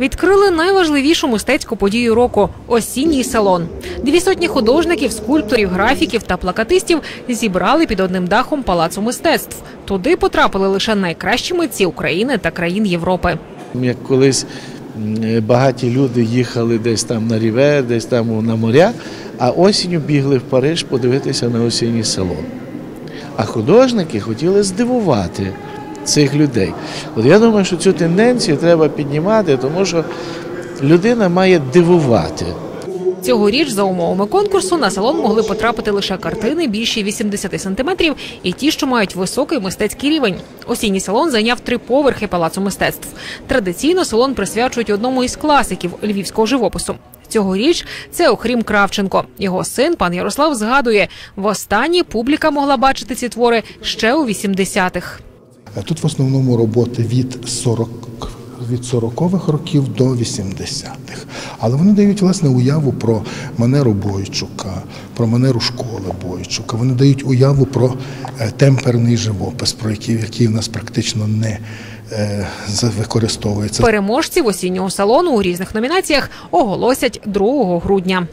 Відкрили найважливішу мистецьку подію року осінній салон. Дві сотні художників, скульпторів, графіків та плакатистів зібрали під одним дахом палацу мистецтв. Туди потрапили лише найкращі митці України та країн Європи. Як колись багаті люди їхали десь там на рівер, десь там на моря, а осінню бігли в Париж подивитися на осінній салон. А художники хотіли здивувати цих людей. От я думаю, що цю тенденцію треба піднімати, тому що людина має дивувати. Цьогоріч за умовами конкурсу на салон могли потрапити лише картини більші 80 сантиметрів і ті, що мають високий мистецький рівень. Осінній салон зайняв три поверхи палацу мистецтв. Традиційно салон присвячують одному із класиків львівського живопису. Цьогоріч це Охрім Кравченко. Його син, пан Ярослав, згадує, востаннє публіка могла бачити ці твори ще у 80-х. Е, Тут в основному роботи від 40 від 40-х років до 80-х. Але вони дають власне уяву про манеру Бойчука, про манеру школи Бойчука. Вони дають уяву про е, темперний живопис, про який, який в нас практично не е, використовується. Переможців осіннього салону у різних номінаціях оголосять 2 грудня.